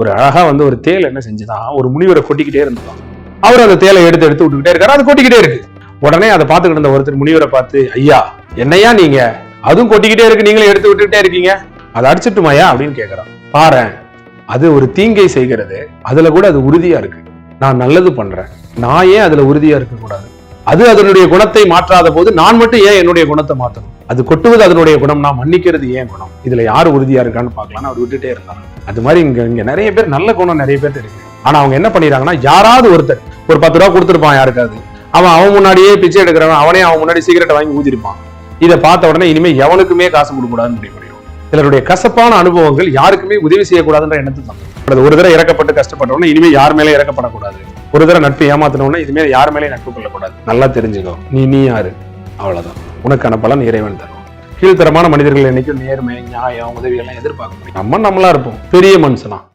ஒரு அழகா வந்து ஒரு தேல் என்ன செஞ்சுதான் ஒரு முனிவரை கொட்டிக்கிட்டே இருந்தான் அவர் அந்த தேலை எடுத்து எடுத்து விட்டுக்கிட்டே இருக்காரு. அது கொட்டிக்கிட்டே இருக்கு. உடனே அதை பார்த்துக்கிட்டு இருந்த ஒருத்தர் முனிவரை பார்த்து ஐயா என்னையா நீங்க? அதுவும் கொட்டிக்கிட்டே இருக்கு. நீங்களும் எடுத்து விட்டுக்கிட்டே இருக்கீங்க. அதை அடிச்சிட்டுமாயா அப்படின்னு கேட்கறான் பாரேன். அது ஒரு தீங்கை செய்கிறது. அதுல கூட அது உறுதியா இருக்கு. நான் நல்லது பண்றேன். நான் ஏன் அதுல உறுதியா இருக்க கூடாது அது அதனுடைய குணத்தை மாற்றாத போது நான் மட்டும் ஏன் என்னுடைய குணத்தை மாத்தணும்? அது கொட்டுவது அதனுடைய குணம். நான் மன்னிக்கிறது ஏன் குணம்? இதுல யார் உறுதியா இருக்கான்னு பாக்கலாம்னு அவர் விட்டுட்டே இருந்தாங்க அது மாதிரி இங்க இங்க நிறைய பேர் நல்ல குணம் நிறைய பேர் இருக்கு ஆனா அவங்க என்ன பண்ணிடுறாங்கன்னா யாராவது ஒருத்தர் ஒரு பத்து ரூபா கொடுத்துருப்பான் யாருக்காவது. அவன் அவன் முன்னாடியே பிச்சை எடுக்கிறவன் அவனே அவன் முன்னாடி சிகரெட்டை வாங்கி ஊதிருப்பான் இதை பார்த்த உடனே இனிமே எவனுக்குமே காசு கொடுக்க கூடாதுன்னு முடிவு பண்ணிடுவான் கசப்பான அனுபவங்கள் யாருக்குமே உதவி செய்யக்கூடாதுன்ற எண்ணத்தை தான் ஒரு தடவை இறக்கப்பட்டு கஷ்டப்பட்டவொடனே இனிமே யார் மேலே இறக்கப்படக்கூடாது? ஒரு தடவை நட்பு ஏமாத்தினோடனே இதுமே யார் மேலே நட்பு கொள்ளக்கூடாது. நல்லா தெரிஞ்சுக்கோ. நீ நீ யாரு? அவ்வளவுதான். உனக்கான பலன் இறைவன் தரும். கீழ்த்தரமான மனிதர்கள் என்னைக்கும் நேர்மை நியாயம் உதவி எல்லாம் எதிர்பார்க்க முடியும். நம்ம நம்மளா இருப்போம். பெரிய மனுஷனா.